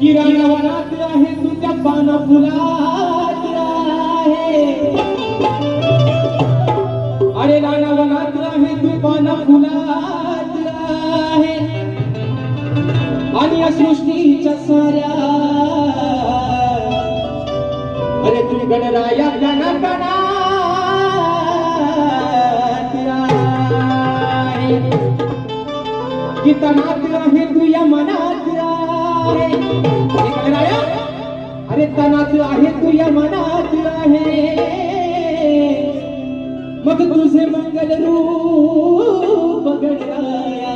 किराणा वनात आहे तुझ्या पाना फुलात आहे फुलात आहे. आणि या सृष्टीच्या साऱ्या अरे तुम्ही गणराया गणा गणा की तनात आहे तू या मनात आहे. अरे तनात आहे तू या मनात आहे. मग तुझे मंगल रूप गणराया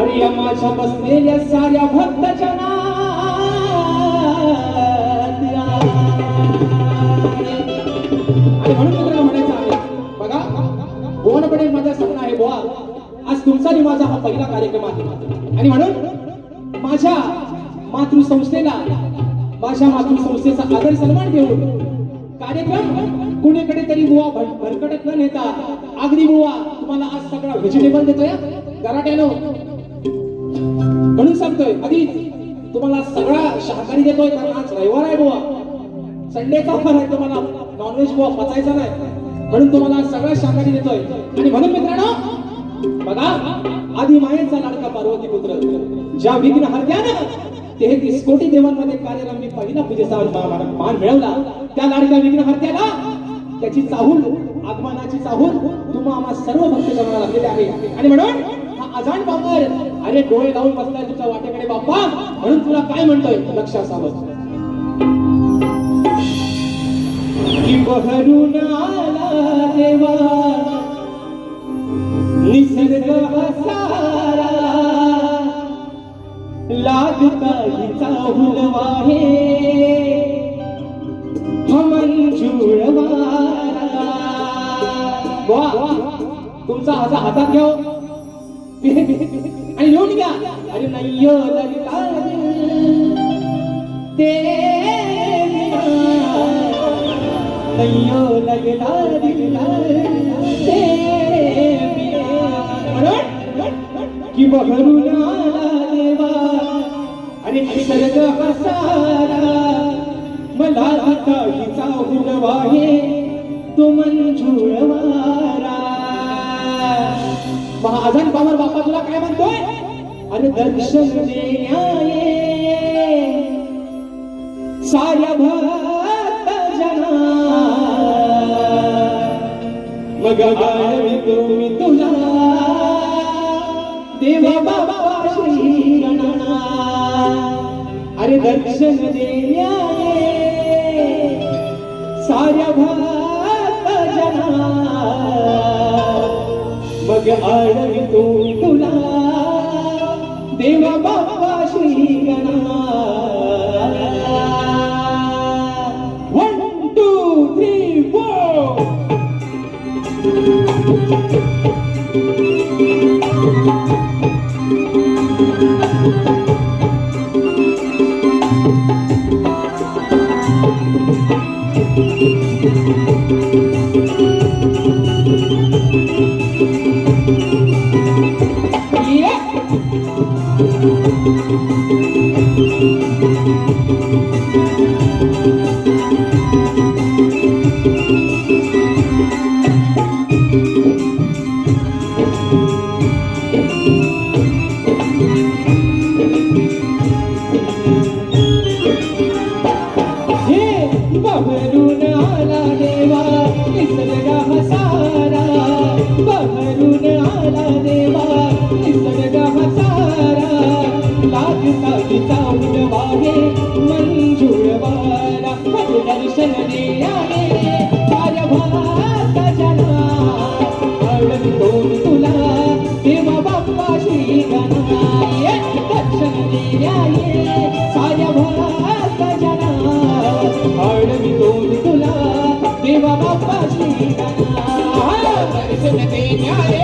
अरे या माझ्या बसलेल्या साऱ्या भक्त जना आणि म्हणून मित्रांनो म्हणायचं आहे बघा भुवनपणे माझा सपना आहे बुवा. आज तुमचा आणि माझा हा पहिला कार्यक्रम आहे. आणि म्हणून माझ्या मातृसंस्थेला माझ्या मातृसंस्थेचा आदर सन्मान देऊन कार्यक्रम कुणीकडे तरी बुवा भर- भरकटत न नेता आगरी बुवा तुम्हाला आज सगळा व्हेजिटेबल देतोय. गराट्यानो म्हणून सांगतोय आधी तुम्हाला सगळा शाकाहारी देतोय कारण आज रविवार आहे बुवा. संडेचा ऑफर आहे तुम्हाला. नॉनव्हेज बुवा पचायचा नाही. म्हणून तुम्हाला सगळा शाकाहारी देतोय. आणि म्हणून मित्रांनो बघा आधी मायेचा लाडका पार्वती पुत्र ज्या विघ्न हरत्यानं तेहतीस कोटी देवांमध्ये कार्याला मी पहिला पूजेचा मान मिळवला. त्या लाडक्या विघ्नहत्याला त्याची चाहूल आगमनाची चाहूल तुम्हा आम्हा सर्व भक्त जमाला लागलेले आहे. आणि म्हणून हा अजाण बाबर अरे डोळे लावून बसलाय तुझ्या वाटेकडे बाप्पा. म्हणून तुला काय म्हणतोय? लक्ष असावं की बहरून आला देवा. निसर्ग असा हुलवाहे मंजूळ वारा वा तुमचा हाता हातात घ्या हो. आणि लिहून घ्या. अरे नाही ललिता ते नैयो लगता दिलता ते की देवा आणि निसर्ग हसारा मला हिचा हुलवाहे तो मंजूळ वारा महाजन बाबर बापा तुला काय म्हणतोय? अरे दर्शन देण्याये. साऱ्या भक्त जना मग दर्शन देण्याये साऱ्या भक्त जना मग आळवी तुला Yeah. हे ¡Ay,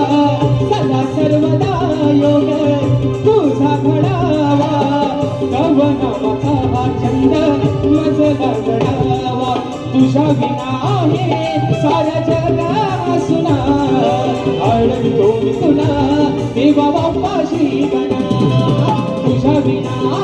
विना आहे सुना आळवितो मी तुला देवा बापाशी गणा. तुझ्या विना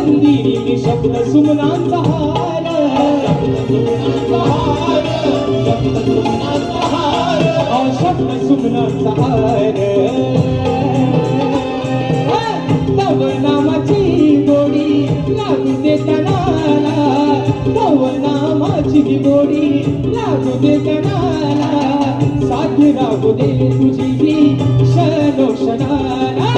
मन शब्द सुमनाचा हार शब्द सुमनाचा हार तव नामाची गोडी लागू दे तव नामाची गोडी लागू दे साधी राहू दे तुझी ही क्षणो क्षणाला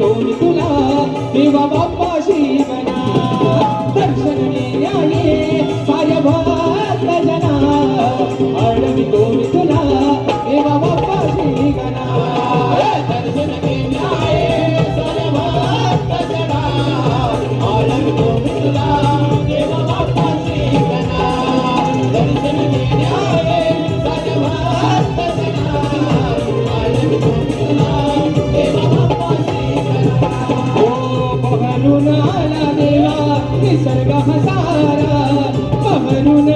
घेऊन तुला देवा बाप्पाशी म्हणा दर्शन देण्याये साऱ्या भक्त जना.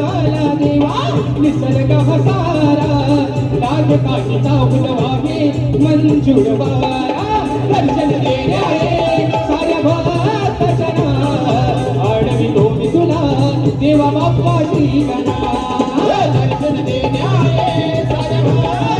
बहरून देवा निसर्ग हसारा लाज काशीचा फुलवावे मंजूर वारा दर्शन देण्याये साऱ्या भात जना आडवी मी तुला देवा बाप्पा गणा दर्शन देण्याये साऱ्या भात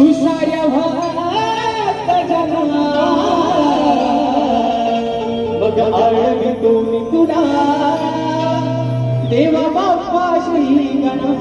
तू साऱ्या आळवी तुम्ही तुला. देवा बाप्पा श्री गणा